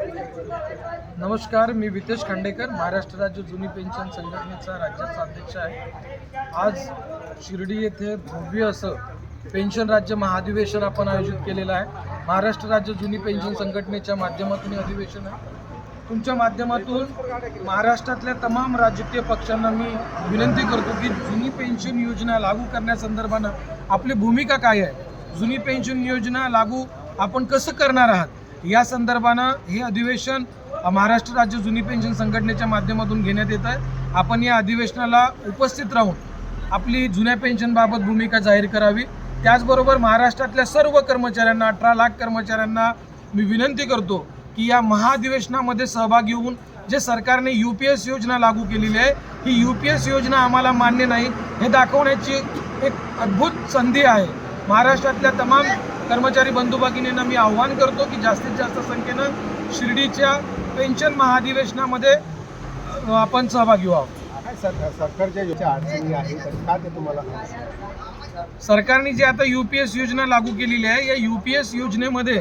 नमस्कार मी वितेश खांडेकर महाराष्ट्र राज्य जुनी पेन्शन संघटनेचा राज्याचा अध्यक्ष आहे. आज शिर्डी येथे भव्य असं पेन्शन राज्य महाधिवेशन आपण आयोजित केलेलं आहे. महाराष्ट्र राज्य जुनी पेन्शन संघटनेच्या माध्यमातून अधिवेशन आहे. तुमच्या माध्यमातून महाराष्ट्रातल्या तमाम राजकीय पक्षांना मी विनंती करतो की जुनी पेन्शन योजना लागू करण्यासंदर्भानं आपली भूमिका काय आहे? जुनी पेन्शन योजना लागू आपण कसं करणार आहात? या संदर्भानं हे अधिवेशन महाराष्ट्र राज्य जुनी पेन्शन संघटनेच्या माध्यमातून घेण्यात येत आहे. आपण या अधिवेशनाला उपस्थित राहून आपली जुन्या पेन्शनबाबत भूमिका जाहीर करावी. त्याचबरोबर महाराष्ट्रातल्या सर्व कर्मचाऱ्यांना अठरा लाख कर्मचाऱ्यांना मी विनंती करतो की या महाधिवेशनामध्ये सहभागी होऊन जे सरकारने यू पी एस योजना लागू केलेली आहे ही यू पी एस योजना आम्हाला मान्य नाही हे दाखवण्याची एक अद्भुत संधी आहे. महाराष्ट्रातल्या तमाम कर्मचारी बंधू भगिनींना मी आव्हान करतो की जास्तीत जास्त संख्येनं शिर्डीच्या पेन्शन महाधिवेशनामध्ये आपण सहभागी व्हावं. सरकारच्या सरकारने जी आता यू पी एस योजना लागू केलेली आहे या यू पी एस योजनेमध्ये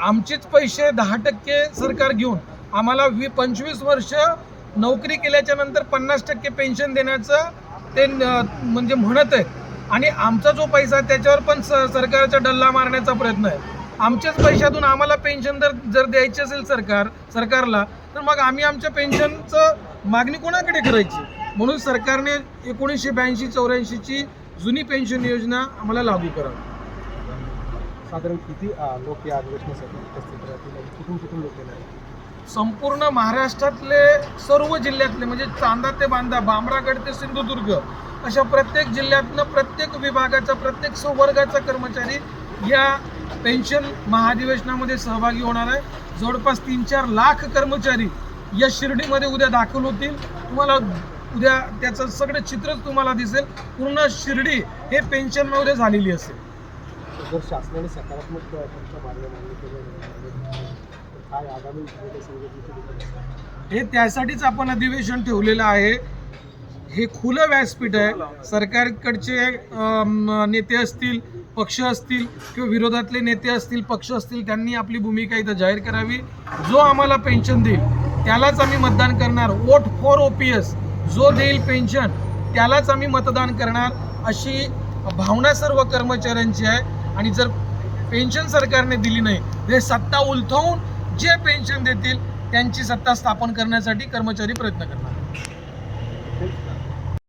आमचेच पैसे दहा टक्के सरकार घेऊन आम्हाला वी पंचवीस वर्ष नोकरी केल्याच्यानंतर पन्नास टक्के पेन्शन देण्याचं ते म्हणजे म्हणत आहे आणि आमचा जो पैसा आहे त्याच्यावर पण स सरकारचा डल्ला मारण्याचा प्रयत्न आहे. आमच्याच पैशातून आम्हाला पेन्शन जर जर द्यायची असेल सरकार सरकारला तर मग आम्ही आमच्या पेन्शनचं मागणी कोणाकडे करायची? म्हणून सरकारने एकोणीसशे ब्याऐंशी चौऱ्याऐंशीची जुनी पेन्शन योजना आम्हाला लागू करावी. साधारण किती लोक या अधिवेशनासाठी उपस्थित राहतील कुठून कुठून लोक येणार? संपूर्ण महाराष्ट्रातले सर्व जिल्ह्यातले म्हणजे चांदा ते बांदा बामरागड ते सिंधुदुर्ग अशा प्रत्येक जिल्ह्यातनं प्रत्येक विभागाचा प्रत्येक संवर्गाचा कर्मचारी या पेन्शन महाधिवेशनामध्ये सहभागी होणार आहे. जवळपास तीन चार लाख कर्मचारी या शिर्डीमध्ये उद्या दाखल होतील. तुम्हाला उद्या त्याचं सगळं चित्रच तुम्हाला दिसेल. पूर्ण शिर्डी हे पेन्शनमध्ये झालेली असेल. जर शासनाने सकारात्मक? हे त्यासाठीच आपण अधिवेशन ठेवलेलं आहे. हे खुलं व्यासपीठ आहे. सरकारकडचे नेते असतील पक्ष असतील किंवा विरोधातले नेते असतील पक्ष असतील त्यांनी आपली भूमिका इथं जाहीर करावी. जो आम्हाला पेन्शन देईल त्यालाच आम्ही मतदान करणार. Vote for O P S जो देईल पेन्शन त्यालाच आम्ही मतदान करणार. अशी भावना सर्व कर्मचाऱ्यांची आहे. आणि जर पेन्शन सरकारने दिली नाही हे सत्ता उलथवून जे पेन्शन देतील त्यांची सत्ता स्थापन करण्यासाठी कर्मचारी प्रयत्न करणार.